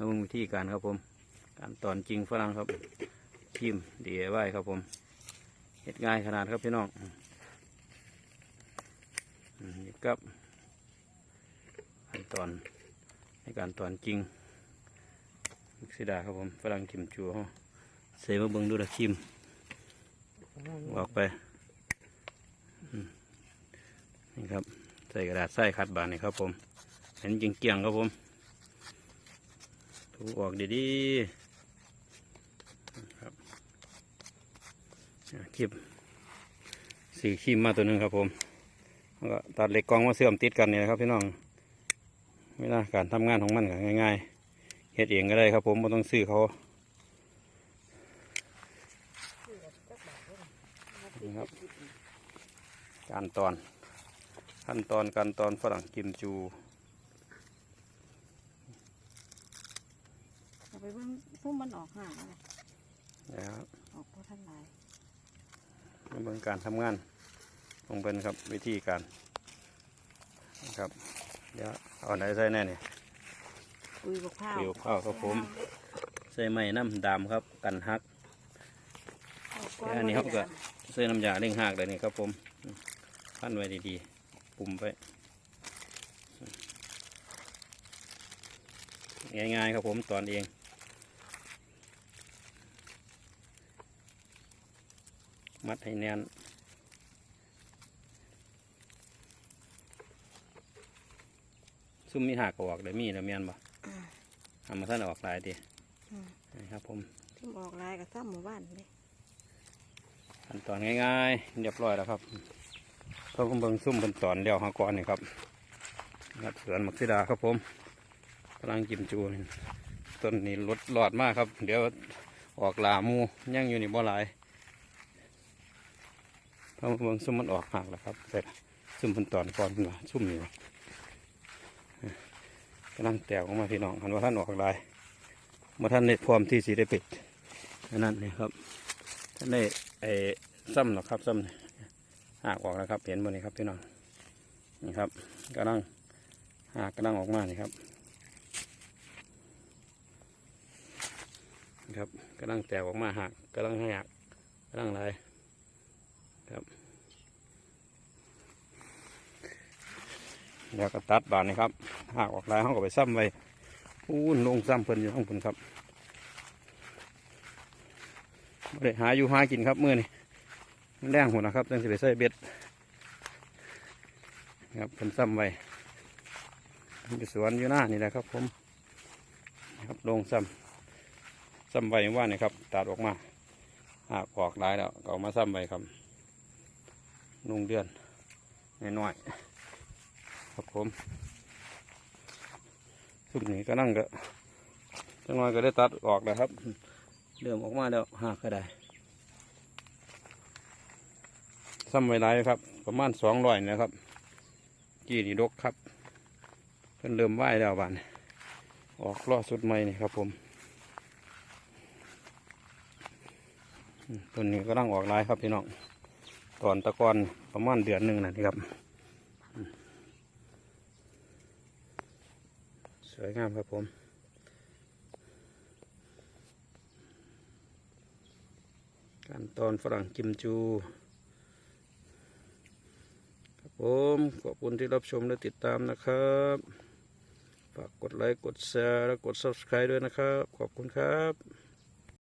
มาดูวิธีการครับผม การตอนจริงฝรั่งครับชิมเดียไว้ครับผมเห็ดง่ายขนาดครับพี่น้องนี่ครับขั้นตอนในการตอนจริงมิกซิดาครับผมฝรั่งทิมจูเขาใส่มาเบิ่งดูละชิมออกไปนี่ครับใส่กระดาษใส่คัดบานนี่ครับผมเห็นจริงเกียงๆครับผม ถูออกดีๆครับคลิปสี่คลิปมาตัวหนึ่งครับผมแล้วก็ตัดเหล็กกองมาเสื่อมติดกันนี่นะครับพี่น้องเวลาการทำงานของมันก็ง่ายๆเฮ็ดเองก็ได้ครับผมไม่ต้องซื้อเขาครับการตอนขั้นตอนการตอนฝรั่งกิมจู เอา ไปเบิ่งซุ่มมันออกห่างอะไรนะครับออกเพราะท่านหลายมาเบิ่งการทำงานลงเป็นครับวิธีการนะครับเดี๋ยวเอาไหนใส่แน่เนี่ยปุยบกข้าวปุยบกข้าวครับผมใส่ไม้น้ำดำครับกันฮักเาก้อันนี้เขาก็ใส่น้ำยาเร่งหักเลยนี่ครับผมพันไว้ดีๆปุ่มไปง่ายๆครับผมตอนเอง มัดให้แน่นซุ่มมีหักก็ออกเลยมีแล้วแม่นบ่ทำมาท่านออกหลายดีอืมนะครับผมซุ่มออกลายกับซ้ำหมู่บ้านเลยขั้นตอนง่ายๆเรียบร้อยแล้วครับเพราะผมเบิ่งซุ่มเป็นตอนเดียวหาก่อนนี่ครับงัดสวนมักซิดาครับผมกำลังกิมจูนี่ต้นนี้ลดหลอดมากครับ เดี๋ยวออกลาหมูยังอยู่นี่บ่หลาย เพราะผมเบิ่งซุ่มมันออกหักแล้วครับแต่ซุ่มเป็นตอนก่อนนะซุ่มนี่กำลังแตกออกมาพี่น้องคันว่าท่านออกลายเมื่อท่านได้พร้อมที่สีได้ปิดนนั้นนี่ครับท่านได้ไอ้ซ้ำหรอครับซ้ำหากออกแล้วครับ เห็นบนนี้ครับพี่น้องนี่ครับกำลังหากกำลังออกมานี่ครับนี่ครับกำลังแตกออกมาหักกำลังหักกำลังไร ครับเดี๋ยวก็ตัดบานนี่ครับหากออกลายเขาก็ไปซ้ำไว้อู้นลงซ้ำเพิ่นอยู่ข้างบนครับบ่ได้หาอยู่หากินครับมื้อนี้มันแรงหัวนะครับต้องสิไปใส่เบ็ดครับเป็นซ้ำไว้อยู่สวนอยู่หน้านี่แหละครับ ผมครับลงซ้ำซ้ำไว้ว่านี่ครับตัดออกมาหากออกลายแล้วก็เอามาซ้ำไว้ครับ นุ่งเดือนน้อยๆครับผมสุดนี้ก็นั่งก็จังน้อยก็ได้ตัดออกแล้วครับเริ่มออกมาแล้วหากก็ได้ซ้ำไว้หลายครับ ประมาณสองร้อยนะครับกี่นี่ดกครับเพิ่นเริ่มไหวแล้วบานออกล่อสุดใหม่นี่ครับผมต้นนี้ก็ร่างออกหลายครับพี่น้อง ตอนตะกอนประมาณเดือนหนึ่งนะนี่ครับ สวยงามครับผมการตอนฝรั่งกิมจู ครับผม ขอบคุณที่รับชมและติดตามนะครับ ฝากกดไลค์ กดแชร์ และกด subscribe ด้วยนะครับ ขอบคุณครับ